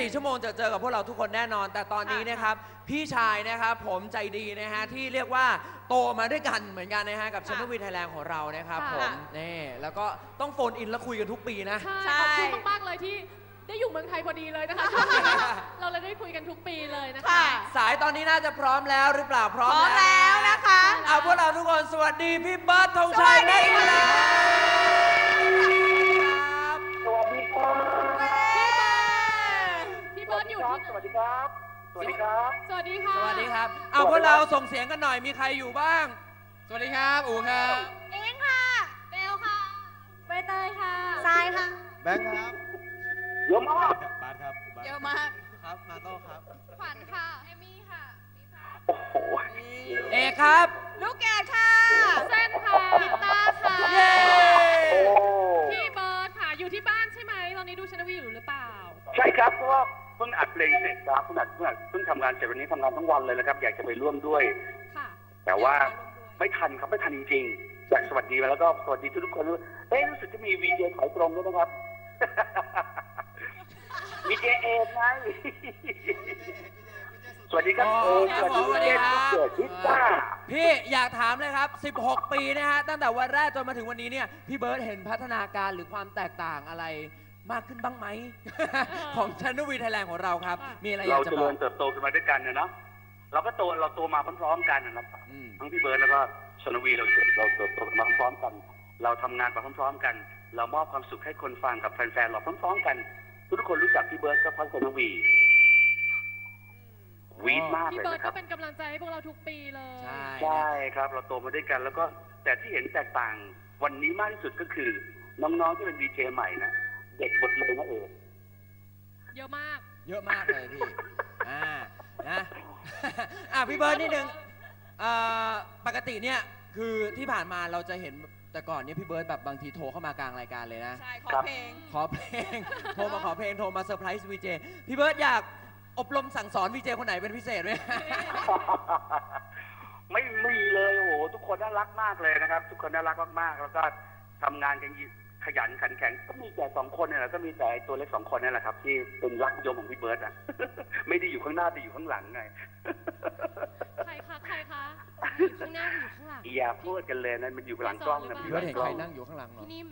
24 ชั่วโมงจะเจอกับพวกเราทุกคนแน่นอน แต่ตอนนี้นะครับ พี่ชายนะครับผมใจดีนะฮะที่เรียกว่าโตมาด้วยกันเหมือนกันนะฮะกับชนวีไทยแลนด์ของเรานะครับค่ะ ผมนี่แล้วก็ต้องโฟนอินแล้วคุยกันทุกปีนะ ใช่ใช่ขอบคุณมาก ๆ เลยที่ได้อยู่เมืองไทยพอดีเลยนะคะเราเลยได้คุยกันทุกปีเลยนะคะ ค่ะ สายตอนนี้น่าจะพร้อมแล้วหรือเปล่าพร้อมพร้อมแล้วนะคะ เอาพวกเราทุกคนสวัสดีพี่เบิร์ดธงชัยสวัสดี และค่ะครับ อยู่ที่สวัสดีครับ สวัสดีครับ สวัสดีค่ะสวัสดีครับ เอาพวกเราส่งเสียงกันหน่อย มีใครอยู่บ้าง สวัสดีครับ อูครับ เองค่ะเบลค่ะใบเตยค่ะทรายค่ะแบงค์ครับเยอะมากบาสครับบาสเยอะมากครับ มาโต้ครับ ขวัญค่ะ เอมี่ค่ะโอ้โหเอกครับ ลูกแกดค่ะเส้นค่ะพิตต้าค่ะเย้โอ้พี่เบิร์ดค่ะ อยู่ที่บ้านใช่ไหม ตอนนี้ดูชนวีอยู่หรือเปล่า ใช่ครับเพราะว่าเพิ่งอัดเพลงเสร็จครับเพิ่งอัดเพิ่งอัดเพิ่งทำงานเสร็จวันนี้ทำงานทั้งวันเลยนะครับ อยากจะไปร่วมด้วย ค่ะแต่ว่าไม่ทันครับไม่ทันจริงๆอยากสวัสดีแล้วก็สวัสดีทุกๆคนด้วยเอ้ยรู้สึกจะมีวีเจขายตรงด้วยนะครับวีเจเอกไงสวัสดีครับอ๋เอออครับสวัสดีผมสวัสดีครับเกิดพิซซ่า พี่อยากถามเลยครับ 16 ปีนะฮะตั้งแต่วันแรกจนมาถึงวันนี้เนี่ยพี่เบิร์ดเห็นพัฒนาการหรือความแตกต่างอะไร มากขึ้นบ้างไหม ของชนวีไทยแลนด์ของเราครับ มีอะไรอยาเรากจะเจบริอกญเติบโตขึ้นมาด้วยกันนะเนาะเราก็โตเราโตมาพร้อมๆกันนะครับอืมทั้งพี่เบิร์ดแล้วก็ชนวีเราเราเติบโตมาพร้อมๆกัน เราทำงานไปพร้อมๆกัน เรามอบความสุขให้คนฟังกับแฟนๆเราพร้อมๆกัน ทุกคนรู้จักพี่เบิร์ดก็เพราะชนวีวีดมากพี่เลยเบิร์ดนะคก็รับ เป็นกำลังใจให้พวกเราทุกปีเลย ใช่ใช่ครับ เราโตมาด้วยกัน แล้วก็แต่ที่เห็นแตกต่างวันนี้มากที่สุดก็คือ น้องๆที่เป็นวีเจใหม่นะ เด็กหมดเลยนะเออเยอะมาก เยอะมากเลยพี่ อ่า นะ อะพี่เบิร์ดนิดนึงเอ่อปกติเนี่ยคือที่ผ่านมาเราจะเห็นแต่ก่อนเนี่ยพี่เบิร์ดแบบบางทีโทรเข้ามากลางรายการเลยนะ ใช่ ขอครับเพลง ขอเพลง โทรมาขอเพลงโทรมาเซอร์ไพรส์วีเจพี่เบิร์ดอยากอบรมสั่งสอนวีเจคนไหนเป็นพิเศษไหม ไม่มีเลยโอ้โหทุกคนน่ารักมากเลยนะครับ ทุกคนน่ารักมากๆแล้วก็ทำงานกัน ขยันขันแข็งก็มีแต่สองคนเนี่ยแหละก็มีแต่ไอ้ตัวเล็กสองคนนี่แหละครับ ที่เป็นรักนิยมของพี่เบิร์ตอะ ไม่ได้อยู่ข้างหน้าแต่อยู่ข้างหลังไงใครคะใครคะอยู่ข้างหน้าหรืออยู่ข้างหลังอย่าพูดกันเลยนะมันอยู่หลังกล้องนะพี่อยู่เบิหร์ดลังเห็นกล้ใคอรงนั่งอยู่ข้างหลังเหรอพี่นิ่ม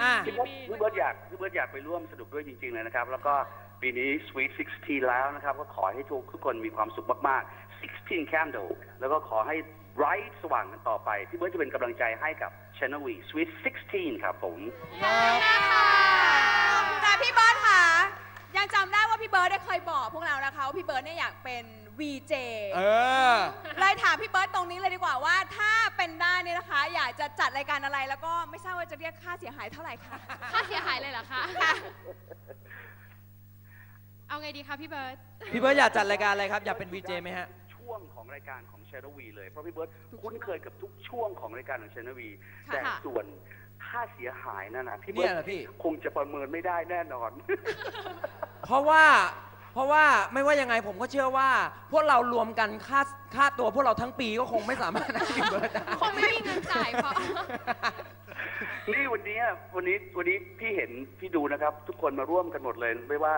อะพี่เบิร์ตพี่เบิร์ตอยากพี่เบิร์ตอยากไปร่วมสนุกด้วยจริง ๆเลยนะครับ แล้วก็ปีนี้ Sweet 16 แล้วนะครับ ก็ขอให้ทุกทุกคนมีความสุขมากๆ 16 Candle แล้วก็ขอให้ bright สว่างกันต่อไป พี่เบิร์ตจะเป็นกำลังใจให้กับ Channel V Sweet 16 ครับผม แต่พี่เบิร์ดค่ะ ยังจำได้ว่าพี่เบิร์ดได้เคยบอกพวกเรานะคะว่าพี่เบิร์ดเนี่ยอยากเป็น VJ เออ เลยถามพี่เบิร์ดตรงนี้เลยดีกว่าว่าถ้าเป็นได้เนี่ยนะคะ อยากจะจัดรายการอะไรแล้วก็ไม่ทราบว่าจะเรียกค่าเสียหายเท่าไหร่คะ ค่าเสียหายเลยเหรอคะค่ะเอาไงดีคะพี่เบิร์ดพี่เบิร์ดอยากจัดรายการอะไรครับ อยากเป็นวีเจไหมฮะ ช่วงของรายการของ Channel V เลย เพราะพี่เบิร์ตคุ้นเคยกับทุกช่วงของรายการของ Channel V ค่ะ แต่ส่วนค่าเสียหายนั่นนะพี่เบิร์เนี่ยเหรอพี่ คงจะประเมินไม่ได้แน่นอน เพราะว่าเพราะว่าไม่ว่ายังไงผมก็เชื่อว่า พวกเรารวมกันค่าค่าตัวพวกเราทั้งปีก็คงไม่สามารถให้พี่เบิร์ดได้คงไม่มีเงินจ่ายเพราะ นี่วันนี้วันนี้วันนี้พี่เห็นพี่ดูนะครับ ทุกคนมาร่วมกันหมดเลย ไม่ว่า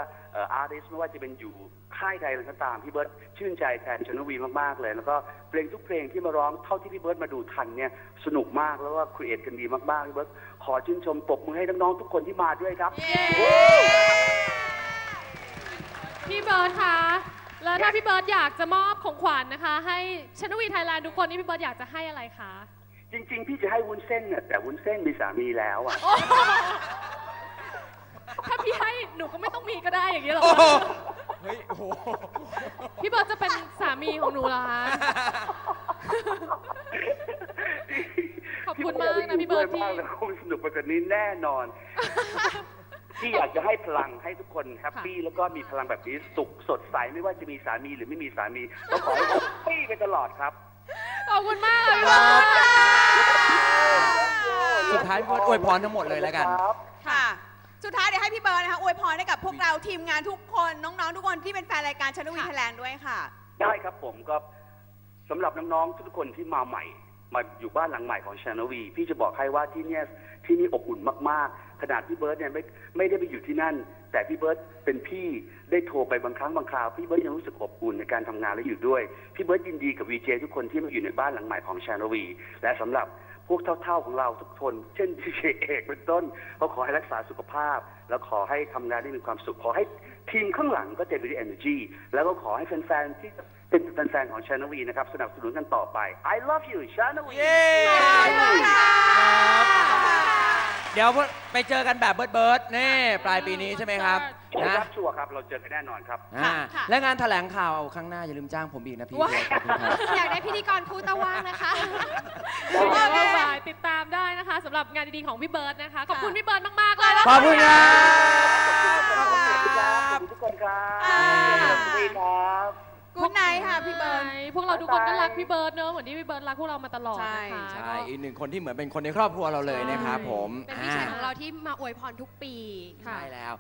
อาร์ติสไม่ว่าจะเป็นอยู่ค่ายใดอะไรก็ตามพี่เบิร์ตชื่นใจแทนชนวีมากๆเลย แล้วก็เพลงทุกเพลงที่มาร้องเท่าที่พี่เบิร์ตมาดูทันเนี่ยสนุกมากแล้วก็ครีเอทกันดีมากๆพี่เบิร์ตขอชื่นชมปรบมือให้น้องๆทุกคนที่มาด้วยครับพี่เบิร์ดคะแล้วถ้าพี่เบิร์ดอยากจะมอบของขวัญนะคะ ให้ชนวีไทยแลนด์ทุกคนนี่พี่เบิร์ดอยากจะให้อะไรคะ จริง ๆ พี่จะให้วุ้นเส้นเนี่ยแต่วุ้นเส้นมีสามีแล้วอะ ถ้าพี่ให้หนูก็ไม่ต้องมีก็ได้อย่างนี้หรอโอ้โหคะเฮ้ยโอ้โหพี่เบิร์ดจะเป็นสามีของหนูเหรอคะ ขอบคุณมากนะพี่เบิร์ดที่มากเลยคงสนุกไปกว่านี้แน่นอนที่อยากจะให้พลังให้ทุกคนแฮปปี้แล้วก็มีพลังแบบนี้สุขสดใสไม่ว่าจะมีสามีหรือไม่มีสามีก็ขอให้แฮปปี้ไปตลอดครับ ขอบคุณมากเลยพี่เบิร์ด สุดท้ายพี่เบิร์ดอวยพรทั้งหมดเลยแล้วกัน ครับ ค่ะ สุดท้ายเดี๋ยวให้พี่เบิร์ดนะคะอวยพรให้กับพวกเราทีมงานทุกคนน้องๆ ทุกคนที่เป็นแฟนรายการชนวีไทยแลนด์ด้วยค่ะ ได้ครับผมก็สำหรับน้องๆทุกคนที่มาใหม่ มาอยู่บ้านหลังใหม่ของชานวี พี่จะบอกให้ว่าที่เนี่ยที่นี่อบอุ่นมากๆ ขนาดพี่เบิร์ตเนี่ยไม่ไม่ได้ไปอยู่ที่นั่น แต่พี่เบิร์ตเป็นพี่ได้โทรไปบางครั้งบางคราว พี่เบิร์ตยังรู้สึกอบอุ่นในการทำงานและอยู่ด้วย พี่เบิร์ตยินดีกับวีเจทุกคนที่มาอยู่ในบ้านหลังใหม่ของชานวี และสำหรับพวกเท่าๆของเราทุกคน เช่นดีเจเอกเป็นต้นก็ขอให้รักษาสุขภาพ แล้วขอให้ทำงานได้มีความสุขขอให้ ทีมข้างหลังก็เต็มไปด้วย energy แล้วก็ขอให้แฟนๆที่เป็นแฟนๆของชานวีนะครับ สนับสนุนกันต่อไป I love you ชานวีเย้เดี๋ยวไปเจอกันแบบเบิร์ดเบิร์ดนี่ปลายปีนี้ใช่ไหมครับชัวร์นะครับชัวร์ครับ เราเจอกันแน่นอนครับอ่าค่ะและงานแถลงข่าวครั้งหน้าอย่าลืมจ้างผมอีกนะพี่ว้ายขอบคุณครับอยากได้พิธีกรคู่ตะว่างนะคะเดี๋ยวบ่ายติดตามได้นะคะสำหรับงานดีๆของพี่เบิร์ดนะคะ ขอบคุณพี่เบิร์ดมากๆเลยขอบคุณครับขอบ คุณครับขอบคุณทุกคนครับอ่าสวัสดีครับกูดไนท์ค่ะพี่เบิร์ดพวกเราทุกคนก็รักพี่เบิร์ดเนอะเหมือนที่พี่เบิร์ดรักพวกเรามาตลอดนะคะใช่อีกหนึ่งคนที่เหมือนเป็นคนในครอบครัวเราเลยนะครับผมเป็นพี่ชายของเราที่มาอวยพรทุกปีใช่แล้ว